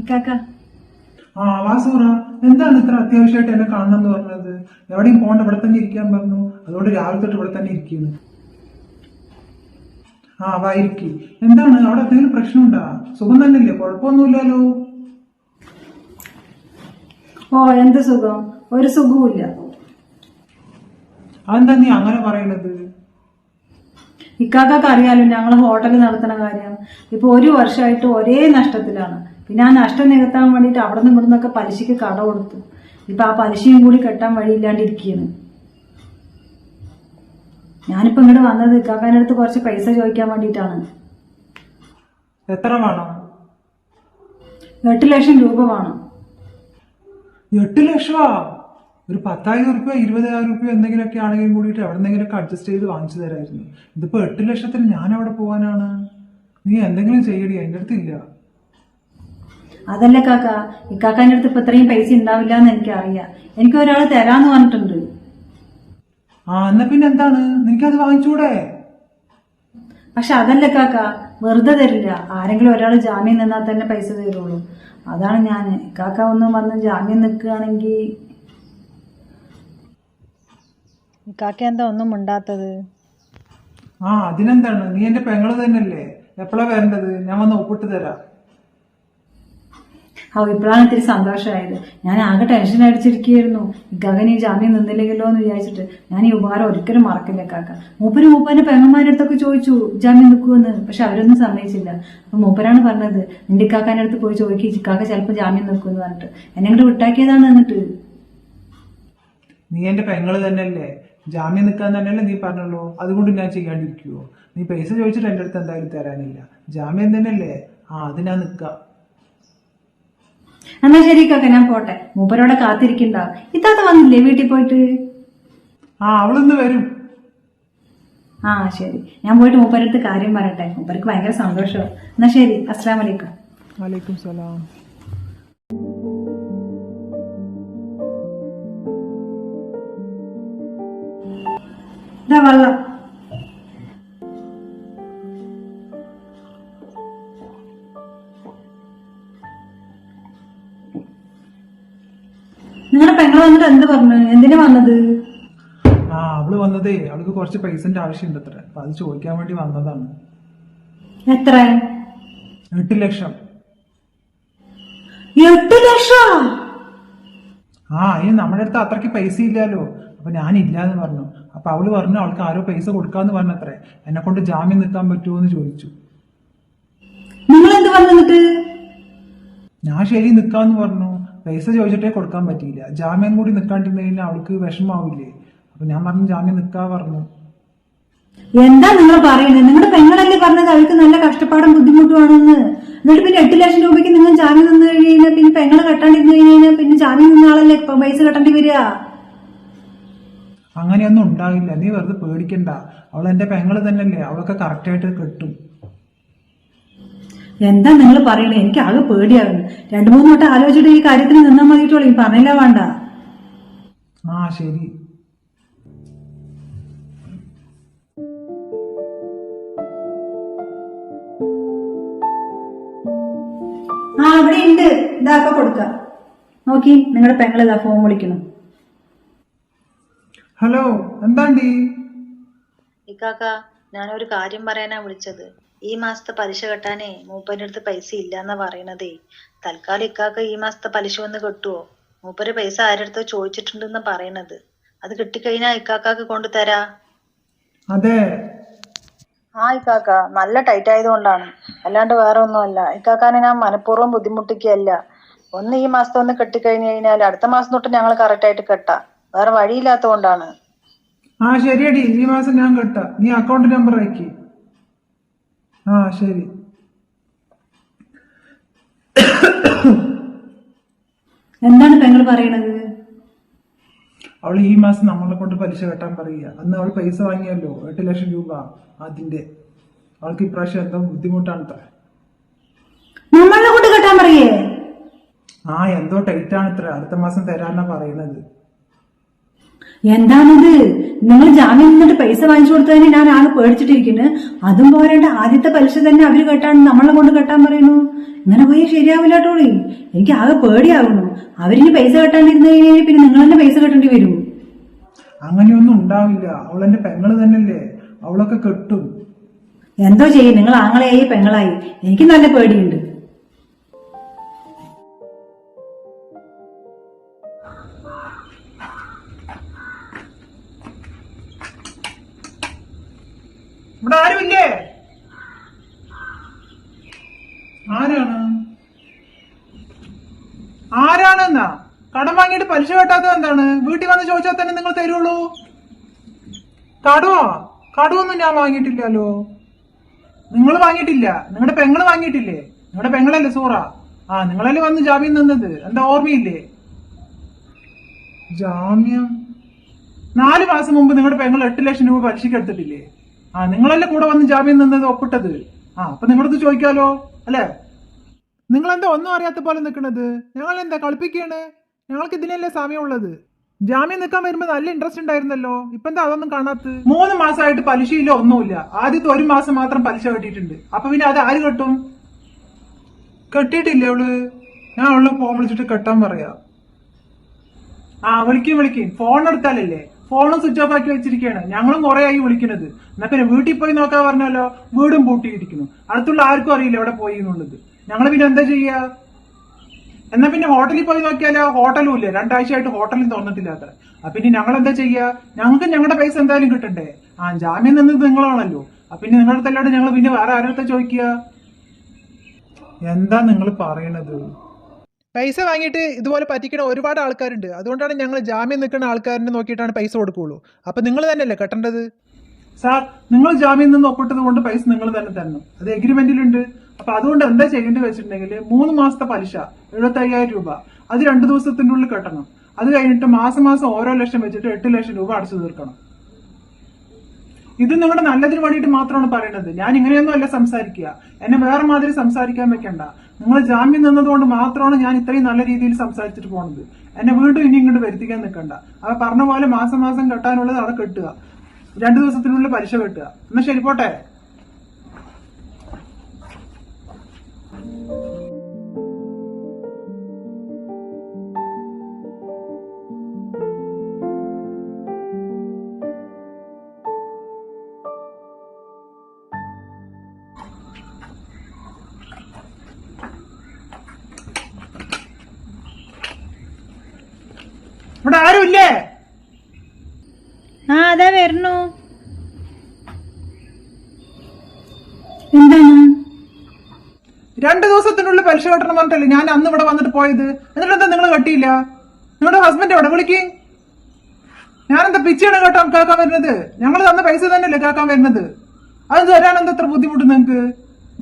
ഇക്കാക്ക ആ വാസൂറ എന്താണ് ഇത്ര അത്യാവശ്യമായിട്ട് എന്നെ കാണണം എന്ന് പറഞ്ഞത്? എവിടെയും പോണ്ട ഇവിടെ തന്നെ ഇരിക്കാൻ പറഞ്ഞു. അതുകൊണ്ട് രാവിലെ തൊട്ട് ഇവിടെ തന്നെ ഇരിക്കുന്നു. ആ വാ ഇരിക്കി. എന്താണ്? അവിടെ എന്തെങ്കിലും പ്രശ്നമുണ്ടാ? സുഖം തന്നെയല്ലേ? കുഴപ്പമൊന്നുമില്ലല്ലോ. ഓ എന്ത് സുഖം? ഒരു സുഖവുമില്ല. അതെന്താ നീ അങ്ങനെ പറയണത്? ഇക്കാക്കൊക്കെ അറിയാലോ ഞങ്ങൾ ഹോട്ടൽ നടത്തുന്ന കാര്യം. ഇപ്പൊ ഒരു വർഷമായിട്ട് ഒരേ നഷ്ടത്തിലാണ്. പിന്നെ ആ നഷ്ടം നികത്താൻ വേണ്ടിയിട്ട് അവിടെ നിന്ന് ഇവിടെ നിന്നൊക്കെ പലിശക്ക് കട കൊടുത്തു. ഇപ്പൊ ആ പലിശയും കൂടി കെട്ടാൻ വഴിയില്ലാണ്ടിരിക്കുകയാണ് ഞാനിപ്പോ ഇങ്ങോട്ട് വന്നത് ഇക്കാക്കാന്റെ അടുത്ത് കുറച്ച് പൈസ ചോദിക്കാൻ വേണ്ടിയിട്ടാണ്. എത്ര വേണം? എട്ട് ലക്ഷം രൂപ വേണം. എട്ട് ലക്ഷമാ ഒരു പത്തായിരം റുപ്യ ഇരുപതായിരം റുപ്യ എന്തെങ്കിലുമൊക്കെ ആണെങ്കിലും കൂടിയിട്ട് എവിടെന്നെങ്കിലൊക്കെ അഡ്ജസ്റ്റ് ചെയ്ത് വാങ്ങിച്ചു തരായിരുന്നു. ഇതിപ്പോ എട്ട് ലക്ഷത്തിന് ഞാൻ എവിടെ പോകാനാണ് നീ എന്തെങ്കിലും ചെയ്യടി എന്റെ അടുത്തില്ല അതല്ല കാക്ക? ഇക്കാക്കാന്റെ അടുത്ത് ഇപ്പൊ ഇത്രയും പൈസ ഉണ്ടാവില്ല എന്ന് എനിക്കറിയാം. എനിക്ക് ഒരാൾ തരാന്ന് പറഞ്ഞിട്ടുണ്ട്. ആ എന്നാ പിന്നെ എന്താണ്? നിനക്കത് വാങ്ങിച്ചൂടെ? പക്ഷെ അതല്ല കാക്ക? വെറുതെ തരില്ല. ആരെങ്കിലും ഒരാൾ ജാമ്യം നിന്നാൽ തന്നെ പൈസ തരുള്ളൂ. അതാണ് ഞാൻ കാക്ക ഒന്ന് വന്ന് ജാമ്യം നിൽക്കുകയാണെങ്കിൽ കാക്ക എന്താ ഒന്നും ഉണ്ടാത്തത് ആ അതിനെന്താണ്? നീ എന്റെ പെങ്ങൾ തന്നെയല്ലേ? എപ്പോഴാ വരേണ്ടത്? ഞാൻ വന്ന് ഒപ്പിട്ട് തരാം. ആ ഇപ്പോഴാണ് ഇത്തിരി സന്തോഷമായത്. ഞാൻ ആകെ ടെൻഷൻ അടിച്ചിരിക്കുകയായിരുന്നു. ഗഗനി ജാമ്യം നിന്നില്ലെങ്കിലോ എന്ന് വിചാരിച്ചിട്ട് ഞാൻ ഈ ഉപകാരം ഒരിക്കലും മറക്കില്ല കാക്ക. മൂപ്പര് മൂപ്പന്റെ പെങ്ങന്മാരുടെ അടുത്തൊക്കെ ചോദിച്ചു ജാമ്യം നിൽക്കുമെന്ന് പക്ഷെ അവരൊന്നും സമ്മതിച്ചില്ല. അപ്പൊ മൂപ്പരാണ് പറഞ്ഞത് നിന്റെ ഇക്കാക്കാന്റെ അടുത്ത് പോയി ചോദിക്കി ഇക്കാക്ക ചിലപ്പോൾ ജാമ്യം നിൽക്കുമെന്ന് പറഞ്ഞിട്ട്. എന്നെ അങ്ങോട്ട് വിട്ടാക്കിയതാണ് എന്നിട്ട്. നീ എന്റെ പെങ്ങൾ തന്നെയല്ലേ? ജാമ്യം നിൽക്കാൻ തന്നെയല്ലേ നീ പറഞ്ഞല്ലോ അതുകൊണ്ട് ഞാൻ ചെയ്യാണ്ടിരിക്കുവോ? നീ പൈസ ചോദിച്ചിട്ട് എന്റെ അടുത്ത് എന്തായാലും തരാനില്ല. ജാമ്യം തന്നെയല്ലേ? ആ അത് ഞാൻ നിൽക്കാം. എന്നാ ശരി കാക്ക ഞാൻ പോട്ടെ. മൂപ്പരോടെ കാത്തിരിക്കണ്ട. ഇത്താത്ത വന്നില്ലേ വീട്ടിൽ പോയിട്ട്? ആ അവളെന്ന് വരും. ആ ശരി. ഞാൻ പോയിട്ട് മൂപ്പരടുത്ത് കാര്യം പറയട്ടെ. മൂപ്പർക്ക് ഭയങ്കര സന്തോഷമാണ് എന്നാ ശരി. അസ്സാം വലൈക്കും വലൈക്കും സലാം. ഇതാ വെള്ളം. നിങ്ങളുടെ വന്നിട്ട് എന്ത് പറഞ്ഞു? എന്തിനാ വന്നത്? ആ അവൾ വന്നതേ അവൾക്ക് കുറച്ച് പൈസന്റെ ആവശ്യമുണ്ട് അത്ര അപ്പൊ അത് ചോദിക്കാൻ വേണ്ടി വന്നതാണ്. എത്ര? എട്ട് ലക്ഷം. എട്ട് ലക്ഷം? ആ അതിന് നമ്മുടെ അടുത്ത് അത്രയ്ക്ക് പൈസ ഇല്ലല്ലോ. അപ്പൊ ഞാൻ ഇല്ലാന്ന് പറഞ്ഞു. അപ്പൊ അവൾ പറഞ്ഞു അവൾക്ക് ആരോ പൈസ കൊടുക്കാന്ന് പറഞ്ഞത്രേ. എന്നെ കൊണ്ട് ജാമ്യം നിൽക്കാൻ പറ്റുമോ എന്ന് ചോദിച്ചു. നിങ്ങൾ എന്ത് പറഞ്ഞു ഞാൻ ശരി നിൽക്കാന്ന് പറഞ്ഞു. പൈസ ചോദിച്ചിട്ടേ കൊടുക്കാൻ പറ്റിയില്ല. ജാമ്യം കൂടി നിൽക്കാണ്ടിരുന്നതിന് അവൾക്ക് വിഷമാവില്ലേ അപ്പൊ ഞാൻ പറഞ്ഞു ജാമ്യം നിൽക്കാ പറഞ്ഞു. എന്താ നിങ്ങൾ പറയുന്നത്? നിങ്ങളുടെ പെങ്ങളല്ലേ പറഞ്ഞത് അവൾക്ക് നല്ല കഷ്ടപ്പാടും ബുദ്ധിമുട്ടുമാണെന്ന് എന്നിട്ട് പിന്നെ എട്ട് ലക്ഷം രൂപയ്ക്ക് നിങ്ങൾ ജാമ്യം നിന്ന് കഴിഞ്ഞാൽ പിന്നെ പെങ്ങളെ കെട്ടാണ്ടിരുന്നു കഴിഞ്ഞാൽ പിന്നെ ജാമ്യം നിന്ന ആളല്ലേ ഇപ്പൊ പൈസ കെട്ടേണ്ടി വരിക? അങ്ങനെയൊന്നും ഉണ്ടാകില്ല നീ വെറുതെ പേടിക്കണ്ട. അവൾ എന്റെ പെങ്ങൾ തന്നെയല്ലേ. അവളൊക്കെ കറക്റ്റായിട്ട് കിട്ടും. എന്താ നിങ്ങൾ പറയണേ? എനിക്ക് ആകെ പേടിയാകുന്നു രണ്ടു മൂന്ന് വട്ടം ആലോചിച്ചിട്ട് ഈ കാര്യത്തിന് നിന്നാ മതിയിട്ടുള്ളൂ ഈ പറഞ്ഞില്ല വേണ്ട. ആ ശരി. ആ അവിടെ ഉണ്ട് ഇതാക്ക കൊടുക്ക. നോക്കി നിങ്ങളുടെ പെങ്ങൾ ഇതാ ഫോൺ വിളിക്കണം ഹലോ എന്താണ്ടി ഇക്കാക്ക ഞാനൊരു കാര്യം പറയാനാ വിളിച്ചത്. ഈ മാസത്തെ പലിശ കെട്ടാനേ മൂപ്പന്റെ അടുത്ത് പൈസ ഇല്ലാന്നാ പറയണതേ. തൽക്കാലം ഇക്കാക്ക ഈ മാസത്തെ പലിശ ഒന്ന് കെട്ടുവോ? മൂപ്പര് പൈസ ആരടുത്തോ ചോദിച്ചിട്ടുണ്ടെന്ന് പറയണത്. അത് കിട്ടിക്കഴിഞ്ഞാ ഇക്കാക്കാക്ക് കൊണ്ടുതരാ അതെ. ആ ഇക്കാക്ക. നല്ല ടൈറ്റ് ആയതുകൊണ്ടാണ്. അല്ലാണ്ട് വേറെ ഒന്നുമല്ല ഇക്കാക്കാനെ ഞാൻ മനഃപൂർവം ബുദ്ധിമുട്ടിക്കുകയല്ല. ഒന്ന് ഈ മാസത്തെ ഒന്ന് കെട്ടിക്കഴിഞ്ഞു കഴിഞ്ഞാൽ അടുത്ത മാസം തൊട്ട് ഞങ്ങൾ കറക്റ്റ് ആയിട്ട് കെട്ടാം. വേറെ വഴിയില്ലാത്തതുകൊണ്ടാണ്. ആ ശരിയടി. ഈ മാസം ഞാൻ കെട്ടാ. നീ അക്കൗണ്ട് നമ്പർ അയക്കി. ആ ശരി. എന്താണ് പെങ്ങൾ പറയണത്? അവൾ ഈ മാസം നമ്മളെ കൊണ്ട് പലിശ കെട്ടാൻ പറയുക. അന്ന് അവൾ പൈസ വാങ്ങിയല്ലോ എട്ട് ലക്ഷം രൂപ അതിന്റെ. അവൾക്ക് ഇപ്രാവശ്യം എന്തോ ബുദ്ധിമുട്ടാണ് നമ്മളെ കൊണ്ട് കെട്ടാൻ പറയേ? ആ എന്തോ ടൈറ്റ് ആണ് ഇത്ര. അടുത്ത മാസം തരാന്നാ പറയണത്. എന്താണിത്? നിങ്ങൾ ജാമ്യം നിന്നിട്ട് പൈസ വാങ്ങിച്ചു കൊടുത്തതിന് ഞാൻ ആകെ പേടിച്ചിട്ടിരിക്കുന്നു അതും പോരാണ്ട് ആദ്യത്തെ പലിശ തന്നെ അവർ കെട്ടാണ് നമ്മളെ കൊണ്ട് കെട്ടാൻ പറയുന്നു. ഇങ്ങനെ പോയാൽ ശരിയാവില്ല കേട്ടോളി എനിക്ക് ആകെ പേടിയാവുന്നു. അവരിനി പൈസ കെട്ടാണ്ടിരുന്നു കഴിഞ്ഞാൽ പിന്നെ നിങ്ങൾ തന്നെ പൈസ കെട്ടേണ്ടി വരും. അങ്ങനെയൊന്നും ഉണ്ടാവില്ല. അവൾ എന്റെ പെങ്ങൾ തന്നെയല്ലേ. അവളൊക്കെ കെട്ടും. എന്തോ ചെയ്യും. നിങ്ങൾ ആങ്ങളെയായി പെങ്ങളായി. എനിക്ക് നല്ല പേടിയുണ്ട്. ഇവിടെ ആരുമില്ലേ ആരാണ്? ആരാണെന്നാ? കടം വാങ്ങിയിട്ട് പലിശ കെട്ടാത്തത് എന്താണ്? വീട്ടിൽ വന്ന് ചോദിച്ചാൽ തന്നെ നിങ്ങൾ തരുള്ളൂ. കടമോ? കടമൊന്നും ഞാൻ വാങ്ങിയിട്ടില്ലല്ലോ. നിങ്ങൾ വാങ്ങിയിട്ടില്ല. നിങ്ങളുടെ പെങ്ങൾ വാങ്ങിയിട്ടില്ലേ? നിങ്ങളുടെ പെങ്ങളല്ലേ സൂറ? ആ നിങ്ങളല്ലേ വന്ന് ജാമ്യം നിന്നത്? എന്താ ഓർമ്മയില്ലേ? ജാമ്യം? നാല് മാസം മുമ്പ് നിങ്ങളുടെ പെങ്ങൾ എട്ട് ലക്ഷം രൂപ പലിശക്ക് എടുത്തിട്ടില്ലേ? ആ നിങ്ങളല്ലേ കൂടെ വന്ന് ജാമ്യം നിന്നത് ഒപ്പിട്ടത്? ആ അപ്പൊ നിങ്ങളത് ചോദിക്കാലോ അല്ലേ? നിങ്ങൾ എന്താ ഒന്നും അറിയാത്ത പോലെ നിൽക്കുന്നത് ഞങ്ങൾ എന്താ കളിപ്പിക്കുകയാണ് ഞങ്ങൾക്ക് ഇതിനല്ലേ സമയം ഉള്ളത് ജാമ്യം നിൽക്കാൻ വരുമ്പോ നല്ല ഇൻട്രസ്റ്റ് ഉണ്ടായിരുന്നല്ലോ. ഇപ്പൊ എന്താ അതൊന്നും കാണാത്ത മൂന്ന് മാസമായിട്ട് പലിശയില്ല ഒന്നുമില്ല. ആദ്യത്തെ ഒരു മാസം മാത്രം പലിശ കെട്ടിയിട്ടുണ്ട്. അപ്പൊ പിന്നെ അത് ആര് കെട്ടും? കെട്ടിയിട്ടില്ലേ അവൾ? ഞാൻ അവളെ ഫോൺ വിളിച്ചിട്ട് കെട്ടാൻ പറയാ. ആ വിളിക്കും വിളിക്കും. ഫോൺ എടുത്താലല്ലേ? ഫോണും സ്വിച്ച് ഓഫ് ആക്കി വെച്ചിരിക്കുകയാണ് ഞങ്ങളും കുറെ ആയി വിളിക്കുന്നത്. എന്നാ പിന്നെ വീട്ടിൽ പോയി നോക്കാൻ പറഞ്ഞല്ലോ? വീടും പൂട്ടിയിരിക്കുന്നു. അടുത്തുള്ള ആർക്കും അറിയില്ല എവിടെ പോയി എന്നുള്ളത്. ഞങ്ങൾ പിന്നെ എന്താ ചെയ്യുക എന്നാ പിന്നെ ഹോട്ടലിൽ പോയി നോക്കിയാലോ? ഹോട്ടലും ഇല്ല. രണ്ടാഴ്ചയായിട്ട് ഹോട്ടലും തുറന്നിട്ടില്ല അത്ര. അപ്പൊ പിന്നെ ഞങ്ങൾ എന്താ ചെയ്യുക ഞങ്ങൾക്ക് ഞങ്ങളുടെ പൈസ എന്തായാലും കിട്ടണ്ടേ? ആ ജാമ്യം നിന്നത് നിങ്ങളാണല്ലോ. അപ്പൊ പിന്നെ നിങ്ങളുടെ തല്ലാണ്ട് ഞങ്ങൾ പിന്നെ വേറെ ആരോടത്തെ ചോദിക്കുക? എന്താ നിങ്ങൾ പറയണത്? പൈസ വാങ്ങിയിട്ട് ഇതുപോലെ പറ്റിക്കണ ഒരുപാട് ആൾക്കാരുണ്ട്. അതുകൊണ്ടാണ് ഞങ്ങൾ ജാമ്യം നിൽക്കുന്ന ആൾക്കാരിനെ നോക്കിയിട്ടാണ് പൈസ കൊടുക്കുകയുള്ളൂ. അപ്പം നിങ്ങൾ തന്നെയല്ലേ കെട്ടേണ്ടത്? സാർ നിങ്ങൾ ജാമ്യം നിന്ന് ഒപ്പിട്ടത് കൊണ്ട് പൈസ നിങ്ങൾ തന്നെ തരണം. അത് എഗ്രിമെന്റിലുണ്ട്. അപ്പൊ അതുകൊണ്ട് എന്താ ചെയ്യേണ്ടത് വെച്ചിട്ടുണ്ടെങ്കിൽ മൂന്ന് മാസത്തെ പലിശ എഴുപത്തി അയ്യായിരം രൂപ. അത് രണ്ടു ദിവസത്തിന്റെ ഉള്ളിൽ കെട്ടണം. അത് കഴിഞ്ഞിട്ട് മാസം മാസം ഓരോ ലക്ഷം വെച്ചിട്ട് എട്ട് ലക്ഷം രൂപ അടച്ചു തീർക്കണം. ഇത് നിങ്ങളുടെ നല്ലതിന് വേണ്ടിയിട്ട് മാത്രമാണ് പറയുന്നത്. ഞാൻ ഇങ്ങനെയൊന്നും അല്ല സംസാരിക്കുക. എന്നെ വേറെ മാതിരി സംസാരിക്കാൻ വെക്കണ്ട. നിങ്ങൾ ജാമ്യം നിന്നതുകൊണ്ട് മാത്രമാണ് ഞാൻ ഇത്രയും നല്ല രീതിയിൽ സംസാരിച്ചിട്ട് പോണത്. എന്നെ വീണ്ടും ഇനി ഇങ്ങോട്ട് വരുത്തിക്കാൻ നിൽക്കണ്ട. അത് പറഞ്ഞ പോലെ മാസം മാസം കെട്ടാനുള്ളത് അവിടെ കെട്ടുക. രണ്ടു ദിവസത്തിനുള്ളിൽ പലിശ കെട്ടുക. എന്നാ ശരി പോട്ടെ. ആ അതാ വരണു എന്താണ്? രണ്ടു ദിവസത്തിനുള്ളിൽ പലിശ കെട്ടണം പറഞ്ഞിട്ടല്ലേ ഞാൻ അന്ന് ഇവിടെ വന്നിട്ട് പോയത്? എന്നിട്ട് എന്താ നിങ്ങൾ കെട്ടിയില്ല? നിങ്ങളുടെ ഹസ്ബൻഡ് എവിടെ? വിളിക്ക്. ഞാനെന്താ പിച്ചയാണ് കേട്ടോ കേൾക്കാൻ വരുന്നത്? ഞങ്ങൾ തന്ന പൈസ തന്നെയല്ലേ കേൾക്കാൻ വരുന്നത്? അത് തരാൻ എന്താ ഇത്ര ബുദ്ധിമുട്ട് നിങ്ങൾക്ക്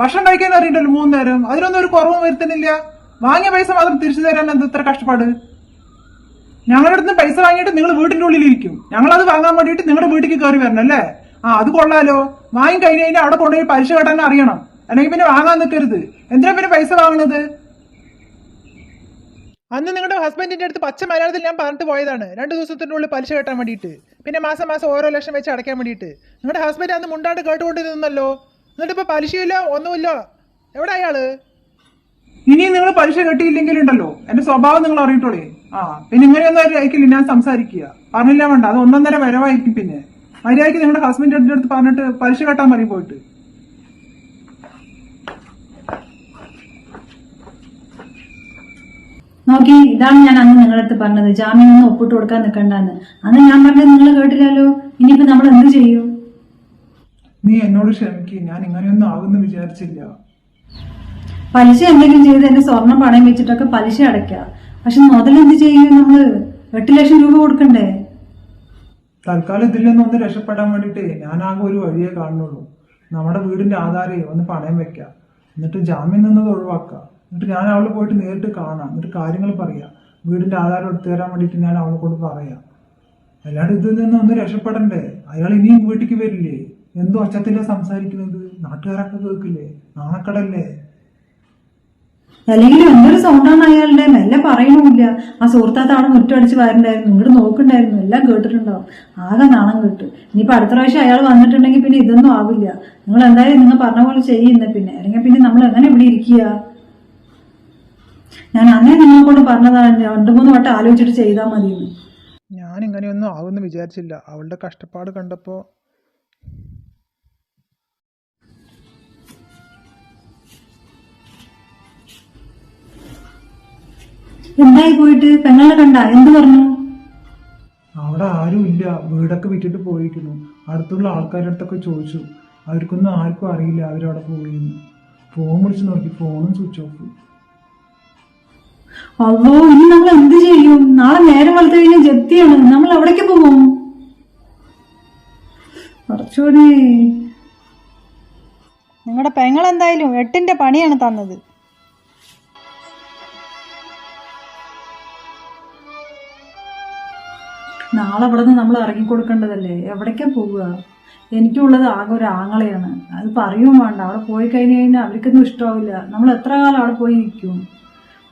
ഭക്ഷണം കഴിക്കാൻ അറിയണ്ടല്ലോ മൂന്ന് നേരം. അതിനൊന്നും ഒരു കുറവും വരുത്തുന്നില്ല. വാങ്ങിയ പൈസ മാത്രം തിരിച്ചു തരാൻ എന്താ ഇത്ര കഷ്ടപ്പാട്? ഞങ്ങളുടെ അടുത്ത് പൈസ വാങ്ങിയിട്ട് നിങ്ങൾ വീടിന്റെ ഉള്ളിൽ ഇരിക്കും ഞങ്ങളത് വാങ്ങാൻ വേണ്ടിയിട്ട് നിങ്ങളുടെ വീട്ടിലേക്ക് കയറി വരണം അല്ലേ? ആ അത് കൊള്ളാലോ. വാങ്ങി കഴിഞ്ഞ് കഴിഞ്ഞാൽ അവിടെ കൊണ്ടുപോയി പലിശ കെട്ടാൻ അറിയണം. അല്ലെങ്കിൽ പിന്നെ വാങ്ങാൻ നിൽക്കരുത് എന്തിനാ പിന്നെ പൈസ വാങ്ങണത്? അന്ന് നിങ്ങളുടെ ഹസ്ബൻഡിന്റെ അടുത്ത് പച്ച മലയാളത്തിൽ ഞാൻ പറഞ്ഞിട്ട് പോയതാണ്. രണ്ട് ദിവസത്തിനുള്ളിൽ പലിശ കെട്ടാൻ വേണ്ടിയിട്ട്. പിന്നെ മാസം മാസം ഓരോ ലക്ഷം വെച്ച് അടയ്ക്കാൻ വേണ്ടിയിട്ട്. നിങ്ങളുടെ ഹസ്ബൻഡ് അന്ന് മുണ്ടാണ്ട് കേട്ടുകൊണ്ടിരുന്നല്ലോ. എന്നിട്ട് ഇപ്പൊ പലിശയില്ല ഒന്നുമില്ല. എവിടെ അയാൾ? ഇനി നിങ്ങൾ പലിശ കെട്ടിയില്ലെങ്കിലുണ്ടല്ലോ എന്റെ സ്വഭാവം നിങ്ങൾ അറിയിട്ടോളേ ആ പിന്നെ ഇങ്ങനെയൊന്നും ആയിരിക്കില്ല ഞാൻ സംസാരിക്കുക. പറഞ്ഞില്ല വേണ്ട. അത് ഒന്നൊന്നര വരവായിരിക്കും പിന്നെ. മര്യാദയ്ക്ക് നിങ്ങളുടെ ഹസ്ബൻഡിന്റെ അടുത്ത് പറഞ്ഞിട്ട് പലിശ കെട്ടാൻ മതി പോയിട്ട്. നോക്കി ഇതാണ് ഞാൻ അന്ന് നിങ്ങളുടെ അടുത്ത് പറഞ്ഞത്. ജാമ്യം ഒന്നും ഒപ്പിട്ട് കൊടുക്കാൻ നിൽക്കണ്ടെന്ന്. അന്ന് ഞാൻ പറഞ്ഞത് നിങ്ങൾ കേട്ടില്ലല്ലോ. ഇനിയിപ്പോ നമ്മൾ എന്ത് ചെയ്യും? നീ എന്നോട് ക്ഷമിക്കും. ഞാൻ ഇങ്ങനെയൊന്നും ആകുമെന്ന് വിചാരിച്ചില്ല. പലിശ എന്തെങ്കിലും ചെയ്ത് എന്റെ സ്വർണം പണയം വെച്ചിട്ടൊക്കെ പലിശ അടയ്ക്കുക. പക്ഷെ മുതൽ എന്ത് ചെയ്യും നമ്മൾ? എട്ട് ലക്ഷം രൂപ കൊടുക്കണ്ടേ? തൽക്കാലം ഇതിൽ നിന്ന് ഒന്ന് രക്ഷപ്പെടാൻ വേണ്ടിട്ട് ഞാൻ ഒരു വഴിയേ കാണുന്നുള്ളൂ. നമ്മുടെ വീടിന്റെ ആധാരേ ഒന്ന് പണയം വെക്കാം. എന്നിട്ട് ജാമ്യം നിന്നത് ഒഴിവാക്കുക എന്നിട്ട് ഞാൻ അവൾ പോയിട്ട് നേരിട്ട് കാണാം. എന്നിട്ട് കാര്യങ്ങൾ പറയാം. വീടിന്റെ ആധാരം എടുത്തു തരാൻ വേണ്ടിയിട്ട് ഞാൻ അവളെ കൊണ്ട് പറയാം. അല്ലാണ്ട് ഇതിൽ നിന്ന് ഒന്ന് രക്ഷപ്പെടണ്ടേ? അയാൾ ഇനിയും വീട്ടിലേക്ക് വരില്ലേ? എന്തോ ഒച്ചത്തിലാ സംസാരിക്കുന്നത്? നാട്ടുകാരൊക്കെ കേൾക്കില്ലേ? നാണക്കടല്ലേ? അല്ലെങ്കിൽ എന്തൊരു സൗണ്ടാണ് അയാളുടെ മെല്ലെ പറയണമില്ല ആ സുഹൃത്താത്താണ് മുറ്റടിച്ച് വരണ്ടായിരുന്നു. ഇങ്ങോട്ട് നോക്കണ്ടായിരുന്നു. എല്ലാം കേട്ടിട്ടുണ്ടാവും. ആകെ നാണം കേട്ടു. ഇനിയിപ്പോ അടുത്ത പ്രാവശ്യം അയാൾ വന്നിട്ടുണ്ടെങ്കിൽ പിന്നെ ഇതൊന്നും ആവില്ല. നിങ്ങൾ എന്തായാലും നിങ്ങൾ പറഞ്ഞ പോലെ ചെയ്യുന്ന പിന്നെ. അല്ലെങ്കിൽ പിന്നെ നമ്മൾ എങ്ങനെ ഇവിടെ ഇരിക്കുക? ഞാൻ അന്നേ നിങ്ങളെ കൊണ്ട് പറഞ്ഞതാണ്. രണ്ടു മൂന്ന് വട്ടം ആലോചിച്ചിട്ട് ചെയ്താൽ മതിയെന്ന്. ഞാൻ ഇങ്ങനെയൊന്നും ആവുമെന്ന് വിചാരിച്ചില്ല. അവളുടെ കഷ്ടപ്പാട് കണ്ടപ്പോൾ എന്തായി പോയിട്ട്? പെങ്ങളെ കണ്ട? എന്ത് പറഞ്ഞു? അവിടെ ആരും ഇല്ല. വീടൊക്കെ വിറ്റിട്ട് പോയിരിക്കുന്നു. അടുത്തുള്ള ആൾക്കാരുടെ അടുത്തൊക്കെ ചോദിച്ചു. അവർക്കൊന്നും ആർക്കും അറിയില്ല അവരവിടെ പോയിരുന്നു ഫോൺ വിളിച്ച് നോക്കി. ഫോണും സ്വിച്ച് ഓഫ്. അല്ലോ ഇനി നമ്മൾ എന്ത് ചെയ്യും? നാളെ നേരം വളർത്തി കഴിഞ്ഞാൽ ജപ്തിയാണ്. നമ്മൾ എവിടേക്ക് പോകും? കുറച്ചുകൂടി നിങ്ങളുടെ പെങ്ങൾ എന്തായാലും എട്ടിന്റെ പണിയാണ് തന്നത്. നാളെ അവിടെ നിന്ന് നമ്മൾ ഇറങ്ങിക്കൊടുക്കേണ്ടതല്ലേ? എവിടേക്കാ പോവുക? എനിക്കുള്ളത് ആകെ ഒരു ആങ്ങളെയാണ്. അത് പറയുകയും വേണ്ട. അവിടെ പോയി കഴിഞ്ഞ് കഴിഞ്ഞാൽ അവർക്കൊന്നും ഇഷ്ടമാവില്ല. നമ്മൾ എത്ര കാലം അവിടെ പോയി നിൽക്കും?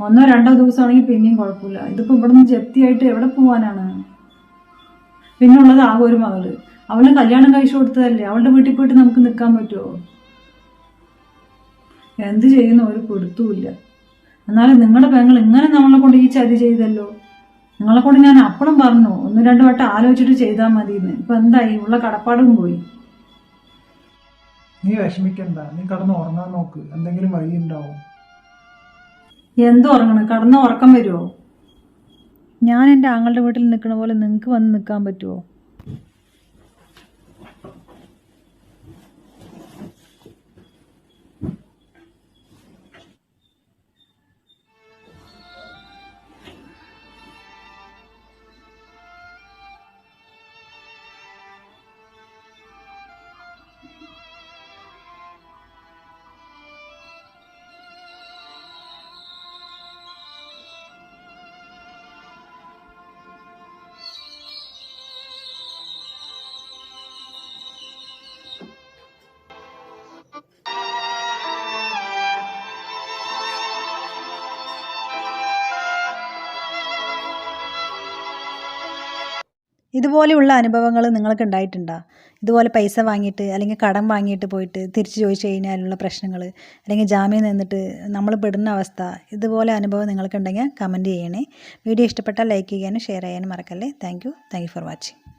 ഒന്നോ രണ്ടോ ദിവസമാണെങ്കിൽ പിന്നെയും കുഴപ്പമില്ല. ഇതിപ്പോൾ ഇവിടെ നിന്ന് ജപ്തിയായിട്ട് എവിടെ പോവാനാണ് പിന്നെ ഉള്ളത് ആകെ ഒരു മകൾ. അവളെ കല്യാണം കഴിച്ചു കൊടുത്തതല്ലേ? അവളുടെ വീട്ടിൽ പോയിട്ട് നമുക്ക് നിൽക്കാൻ പറ്റുമോ? എന്ത് ചെയ്യുന്നു? ഒരു കൊടുത്തുമില്ല എന്നാലും നിങ്ങളുടെ പെങ്ങൾ ഇങ്ങനെ നമ്മളെ കൊണ്ട് ഈ ചതി ചെയ്തല്ലോ. നിങ്ങളെ കൊണ്ട് ഞാൻ അപ്പോഴും പറഞ്ഞു ഒന്ന് രണ്ട് വട്ടം ആലോചിച്ചിട്ട് ചെയ്താൽ മതി എന്ന് ഇപ്പൊ എന്തായി? ഉള്ള കടപ്പാടും പോയി. നീ വിഷമിക്കണ്ട. നീ കടന്ന് ഉറങ്ങാൻ നോക്ക്. എന്തെങ്കിലും വഴി ഉണ്ടാവും എന്ത് ഉറങ്ങണം? കടന്ന് ഉറക്കം വരുമോ ഞാൻ എന്റെ ആങ്ങളുടെ വീട്ടിൽ നിൽക്കുന്ന പോലെ നിങ്ങൾക്ക് വന്ന് നിൽക്കാൻ പറ്റുമോ ഇതുപോലെയുള്ള അനുഭവങ്ങൾ നിങ്ങൾക്ക് ഉണ്ടായിട്ടുണ്ടോ? ഇതുപോലെ പൈസ വാങ്ങിയിട്ട് അല്ലെങ്കിൽ കടം വാങ്ങിയിട്ട് പോയിട്ട് തിരിച്ചു ചോദിച്ചു കഴിഞ്ഞാലുള്ള പ്രശ്നങ്ങൾ അല്ലെങ്കിൽ ജാമ്യം നിന്നിട്ട് നമ്മൾ പെടുന്ന അവസ്ഥ ഇതുപോലെ അനുഭവം നിങ്ങൾക്കുണ്ടെങ്കിൽ കമന്റ് ചെയ്യണേ. വീഡിയോ ഇഷ്ടപ്പെട്ടാൽ ലൈക്ക് ചെയ്യാനും ഷെയർ ചെയ്യാനും മറക്കല്ലേ. Thank you thank you for watching